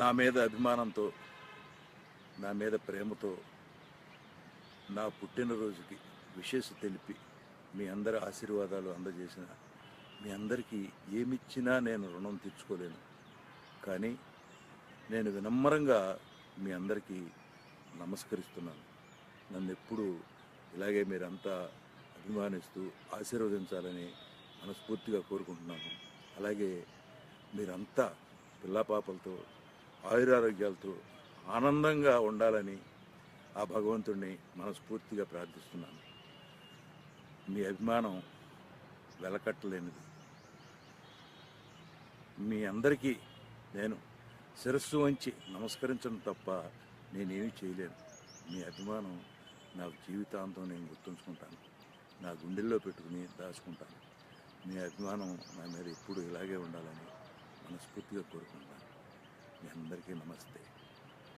నా మీద అభిమానంతో నా మీద ప్రేమతో నా పుట్టినరోజుకి విశేష తెలిపి మీ అందరి ఆశీర్వాదాలు అందజేసిన మీ అందరికీ ఏమిచ్చినా నేను రుణం తీర్చుకోలేను. కానీ నేను వినమ్రంగా మీ అందరికీ నమస్కరిస్తున్నాను. నన్ను ఎప్పుడు ఇలాగే మీరంతా అభిమానిస్తూ ఆశీర్వదించాలని మనస్ఫూర్తిగా కోరుకుంటున్నాను. అలాగే మీరంతా పిల్లాపాపలతో ఆయురారోగ్యాలతో ఆనందంగా ఉండాలని ఆ భగవంతుడిని మనస్ఫూర్తిగా ప్రార్థిస్తున్నాను. మీ అభిమానం వెలకట్టలేనిది. మీ అందరికీ నేను శిరస్సు వంచి నమస్కరించడం తప్ప నేనేమి చేయలేను. మీ అభిమానం నా జీవితాంతం నేను గుర్తుంచుకుంటాను. నా గుండెల్లో పెట్టుకుని దాచుకుంటాను. మీ అభిమానం నా మీద ఎప్పుడు ఇలాగే ఉండాలని మనస్ఫూర్తిగా కోరుకుంటాను మీ అందరికీ నమస్తే